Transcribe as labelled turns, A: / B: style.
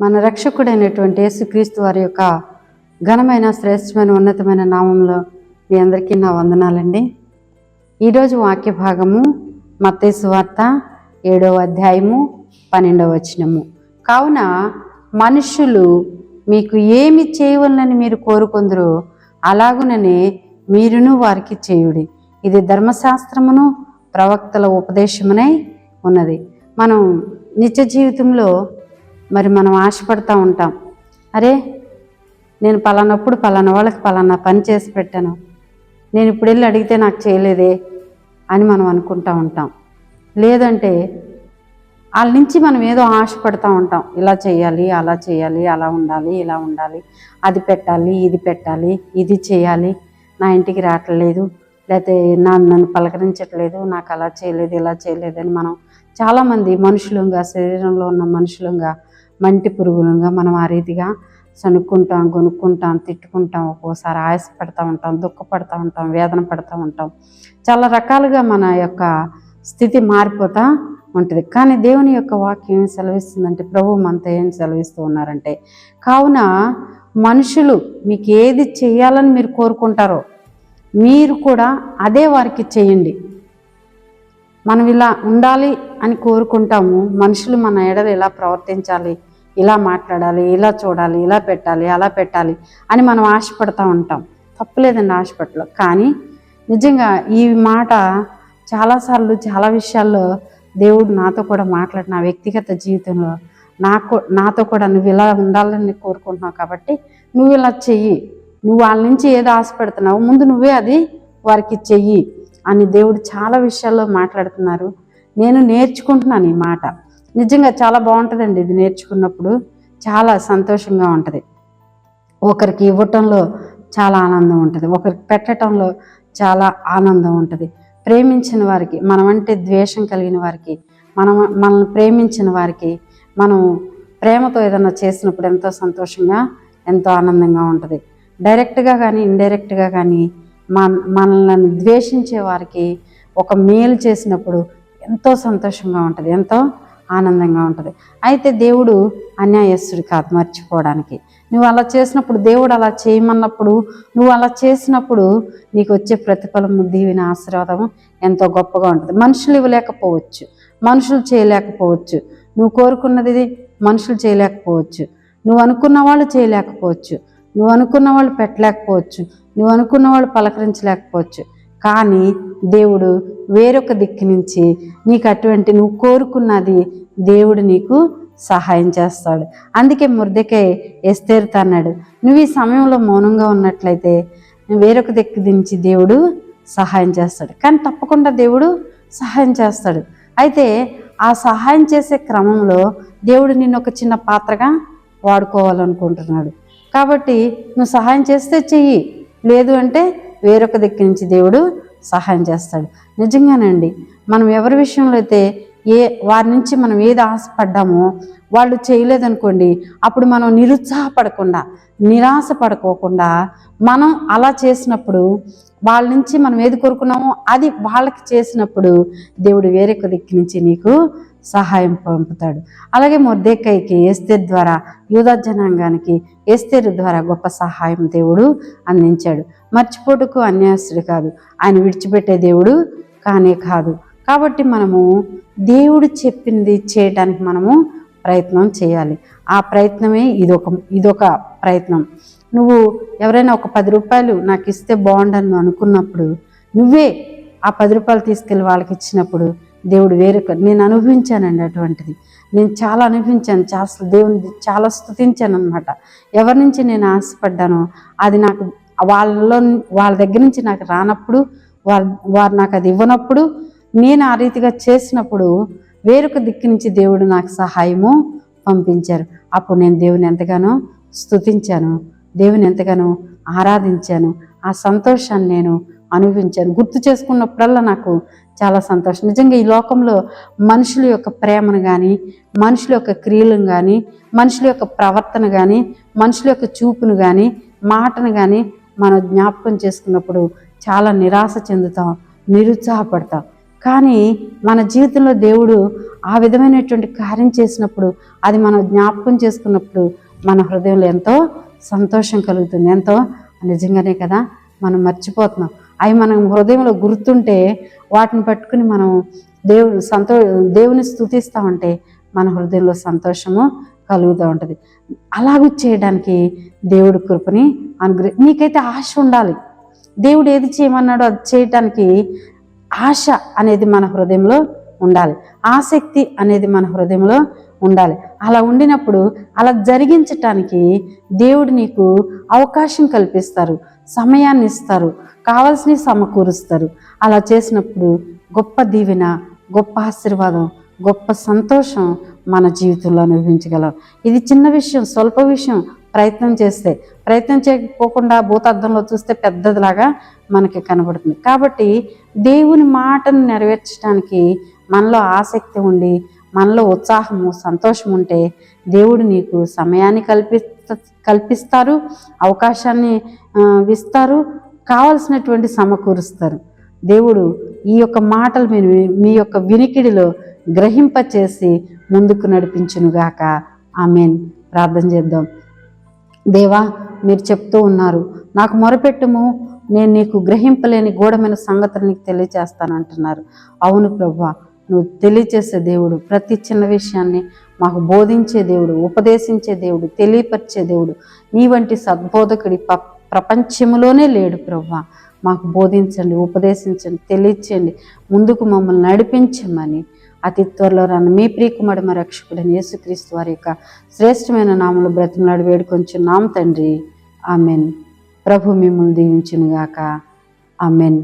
A: మన రక్షకుడైనటువంటి యేసుక్రీస్తు వారి యొక్క ఘనమైన శ్రేష్టమైన ఉన్నతమైన నామంలో మీ అందరికీ నా వందనాలండి. ఈరోజు వాక్య భాగము మత్తయి వార్త ఏడవ అధ్యాయము పన్నెండవ వచనము. కావున మనుషులు మీకు ఏమి చేయవలనని మీరు కోరుకుందరో అలాగుననే మీరును వారికి చేయుడి. ఇది ధర్మశాస్త్రమును ప్రవక్తల ఉపదేశమునై ఉన్నది. మనం నిత్య జీవితంలో మరి మనం ఆశపడతా ఉంటాం. అరే నేను పలానప్పుడు పలానా వాళ్ళకి పలానా పని చేసి పెట్టాను. నేను ఇప్పుడు వెళ్ళి అడిగితే నాకు చేయలేదే అని మనం అనుకుంటా ఉంటాం. లేదంటే వాళ్ళ నుంచి మనం ఏదో ఆశపడతా ఉంటాం. ఇలా చేయాలి అలా చేయాలి అలా ఉండాలి ఇలా ఉండాలి అది పెట్టాలి ఇది పెట్టాలి ఇది చేయాలి. నా ఇంటికి రావట్లేదు లేకపోతే నా నన్ను పలకరించట్లేదు నాకు అలా చేయలేదు ఇలా చేయలేదు అని మనం చాలామంది మనుషులంగా శరీరంలో ఉన్న మనుషులంగా మంటి పురుగులుగా మనం ఆ రీతిగా చనుక్కుంటాం కొనుక్కుంటాం తిట్టుకుంటాం ఒక్కోసారి ఆయాసపడతా ఉంటాం దుఃఖపడతా ఉంటాం వేదన పడతా ఉంటాం. చాలా రకాలుగా మన యొక్క స్థితి మారిపోతా ఉంటుంది. కానీ దేవుని యొక్క వాక్యం ఏం సెలవిస్తుందంటే ప్రభు మనతో ఏం సెలవిస్తూ ఉన్నారంటే కావున మనుషులు మీకు ఏది చేయాలని మీరు కోరుకుంటారో మీరు కూడా అదే వారికి చేయండి. మనం ఇలా ఉండాలి అని కోరుకుంటాము. మనుషులు మన ఎడలు ఇలా ప్రవర్తించాలి? ఇలా మాట్లాడాలి ఇలా చూడాలి ఇలా పెట్టాలి అలా పెట్టాలి అని మనం ఆశపడతా ఉంటాం. తప్పులేదండి ఆశపడలో కానీ నిజంగా ఈ మాట చాలాసార్లు చాలా విషయాల్లో దేవుడు నాతో కూడా మాట్లాడి నా వ్యక్తిగత జీవితంలో నాకు నాతో కూడా నువ్వు ఇలా ఉండాలని కోరుకుంటున్నావు కాబట్టి నువ్వు ఇలా చెయ్యి. నువ్వు వాళ్ళ నుంచి ఏదో ఆశపడుతున్నావు ముందు నువ్వే అది వారికి చెయ్యి. అని దేవుడు చాలా విషయాల్లో మాట్లాడుతున్నారు. నేను నేర్చుకుంటున్నాను ఈ మాట. నిజంగా చాలా బాగుంటుందండి ఇది నేర్చుకున్నప్పుడు. చాలా సంతోషంగా ఉంటుంది. ఒకరికి ఇవ్వటంలో చాలా ఆనందం ఉంటుంది. ఒకరికి పెట్టడంలో చాలా ఆనందం ఉంటుంది. ప్రేమించిన వారికి మనం అంటే ద్వేషం కలిగిన వారికి మనం మనల్ని ప్రేమించిన వారికి మనం ప్రేమతో ఏదైనా చేసినప్పుడు ఎంతో సంతోషంగా ఎంతో ఆనందంగా ఉంటుంది. డైరెక్ట్గా కానీ ఇండైరెక్ట్గా కానీ మన మనల్ని ద్వేషించే వారికి ఒక మేలు చేసినప్పుడు ఎంతో సంతోషంగా ఉంటుంది ఎంతో ఆనందంగా ఉంటుంది. అయితే దేవుడు అన్యాయస్తుడు కాదు మర్చిపోవడానికి. నువ్వు అలా చేసినప్పుడు దేవుడు అలా చేయమన్నప్పుడు నువ్వు అలా చేసినప్పుడు నీకు వచ్చే ప్రతిఫలము దీవిన ఆశీర్వాదం ఎంతో గొప్పగా ఉంటుంది. మనుషులు ఇవ్వలేకపోవచ్చు. మనుషులు చేయలేకపోవచ్చు. నువ్వు కోరుకున్నది మనుషులు చేయలేకపోవచ్చు. నువ్వు అనుకున్న వాళ్ళు చేయలేకపోవచ్చు. నువ్వు అనుకున్న వాళ్ళు పెట్టలేకపోవచ్చు. నువ్వు అనుకున్న వాళ్ళు పలకరించలేకపోవచ్చు. కానీ దేవుడు వేరొక దిక్కు నుంచి నీకు అటువంటి నువ్వు కోరుకున్నది దేవుడు నీకు సహాయం చేస్తాడు. అందుకే మురదకే ఎస్తేరుతా అన్నాడు నువ్వు ఈ సమయంలో మౌనంగా ఉన్నట్లయితే వేరొక దిక్కు నుంచి దేవుడు సహాయం చేస్తాడు. కానీ తప్పకుండా దేవుడు సహాయం చేస్తాడు. అయితే ఆ సహాయం చేసే క్రమంలో దేవుడు నిన్ను ఒక చిన్న పాత్రగా వాడుకోవాలనుకుంటున్నాడు. కాబట్టి నువ్వు సహాయం చేస్తే చెయ్యి. లేదు అంటే వేరొక దిక్కు నుంచి దేవుడు సహాయం చేస్తాడు. నిజంగానండి మనం ఎవరి విషయంలో అయితే ఏ వారి నుంచి మనం ఏది ఆశపడ్డామో వాళ్ళు చేయలేదనుకోండి అప్పుడు మనం నిరుత్సాహపడకుండా నిరాశ పడుకోకుండా మనం అలా చేసినప్పుడు వాళ్ళ నుంచి మనం ఏది కోరుకున్నామో అది వాళ్ళకి చేసినప్పుడు దేవుడు వేరొక దిక్కు నుంచి నీకు సహాయం పంపుతాడు. అలాగే మొర్దేకాయకి ఎస్తేర్ ద్వారా యూదా జనాంగానికి ఎస్తేరు ద్వారా గొప్ప సహాయం దేవుడు అందించాడు. మర్చిపోటుకు అన్యాసుడు కాదు. ఆయన విడిచిపెట్టే దేవుడు కానే కాదు. కాబట్టి మనము దేవుడు చెప్పింది చేయటానికి మనము ప్రయత్నం చేయాలి. ఆ ప్రయత్నమే ఇదొక ఇదొక ప్రయత్నం. నువ్వు ఎవరైనా ఒక పది రూపాయలు నాకు ఇస్తే బాగుండని నువ్వు అనుకున్నప్పుడు నువ్వే ఆ పది రూపాయలు తీసుకెళ్ళి వాళ్ళకి ఇచ్చినప్పుడు దేవుడు వేరొక నేను అనుభవించానండి అటువంటిది. నేను చాలా అనుభవించాను చాలా దేవుని చాలా స్థుతించాను అనమాట ఎవరి నుంచి నేను ఆశపడ్డానో అది నాకు వాళ్ళలో వాళ్ళ దగ్గర నుంచి నాకు రానప్పుడు వారు వారు నాకు అది ఇవ్వనప్పుడు నేను ఆ రీతిగా చేసినప్పుడు వేరొక దిక్కు నుంచి దేవుడు నాకు సహాయము పంపించారు. అప్పుడు నేను దేవుని ఎంతగానో స్థుతించాను దేవుని ఎంతగానో ఆరాధించాను. ఆ సంతోషాన్ని నేను అనుభవించాను. గుర్తు చేసుకున్నప్పుడల్లా నాకు చాలా సంతోషం. నిజంగా ఈ లోకంలో మనుషుల యొక్క ప్రేమను కానీ మనుషుల యొక్క క్రియలను కానీ మనుషుల యొక్క ప్రవర్తన కానీ మనుషుల యొక్క చూపును కానీ మాటను కానీ మనం జ్ఞాపకం చేసుకున్నప్పుడు చాలా నిరాశ చెందుతాం నిరుత్సాహపడతాం. కానీ మన జీవితంలో దేవుడు ఆ విధమైనటువంటి కార్యం చేసినప్పుడు అది మనం జ్ఞాపకం చేసుకున్నప్పుడు మన హృదయంలో ఎంతో సంతోషం కలుగుతుంది. ఎంతో? నిజంగానే కదా? మనం మర్చిపోతున్నాం. అవి మనం హృదయంలో గుర్తుంటే వాటిని పట్టుకుని మనం దేవుని సంతో దేవుని స్థుతిస్తూ ఉంటే మన హృదయంలో సంతోషము కలుగుతూ ఉంటుంది. అలాగూ చేయడానికి దేవుడి కృపని అనుగ్రహ నీకైతే ఆశ ఉండాలి. దేవుడు ఏది చేయమన్నాడో అది చేయటానికి ఆశ అనేది మన హృదయంలో ఉండాలి. ఆసక్తి అనేది మన హృదయంలో ఉండాలి. అలా ఉండినప్పుడు అలా జరిగించటానికి దేవుడు నీకు అవకాశం కల్పిస్తారు. సమయాన్ని ఇస్తారు. కావాల్సినవి సమకూరుస్తారు. అలా చేసినప్పుడు గొప్ప దీవెన గొప్ప ఆశీర్వాదం గొప్ప సంతోషం మన జీవితంలో అనుభవించగలం. ఇది చిన్న విషయం స్వల్ప విషయం. ప్రయత్నం చేస్తే ప్రయత్నం చేయకపోకుండా భూతార్థంలో చూస్తే పెద్దదిలాగా మనకి కనబడుతుంది. కాబట్టి దేవుని మాటను నెరవేర్చడానికి మనలో ఆసక్తి ఉండి మనలో ఉత్సాహము సంతోషం ఉంటే దేవుడు నీకు సమయాన్ని కల్పి కల్పిస్తారు అవకాశాన్ని ఇస్తారు కావలసినటువంటి సమకూరుస్తారు. దేవుడు ఈ యొక్క మాటలు మీరు మీ యొక్క వినికిడిలో గ్రహింపచేసి ముందుకు నడిపించునుగాక. ఆమెన్. ప్రార్థన చేద్దాం. దేవా మీరు చెప్తూ ఉన్నారు నాకు మొరపెట్టుము నేను నీకు గ్రహింపలేని గూఢమైన సంగతులు నీకు తెలియజేస్తాను అంటున్నారు అవును ప్రభా నువ్వు తెలియచేసే దేవుడు ప్రతి చిన్న విషయాన్ని మాకు బోధించే దేవుడు ఉపదేశించే దేవుడు తెలియపరిచే దేవుడు. నీ వంటి సద్బోధకుడి ప ప్రపంచంలోనే లేడు ప్రభా మాకు బోధించండి ఉపదేశించండి తెలియచేయండి ముందుకు మమ్మల్ని నడిపించమని. అతి త్వరలో రాను మీ ప్రియకుమారి మా రక్షకుడని యేసుక్రీస్తు వారి యొక్క శ్రేష్టమైన నామలు బ్రతిమలాడి నామ తండ్రి. ఆమెన్. ప్రభు మిమ్మల్ని దీవించునుగాక. ఆమెన్.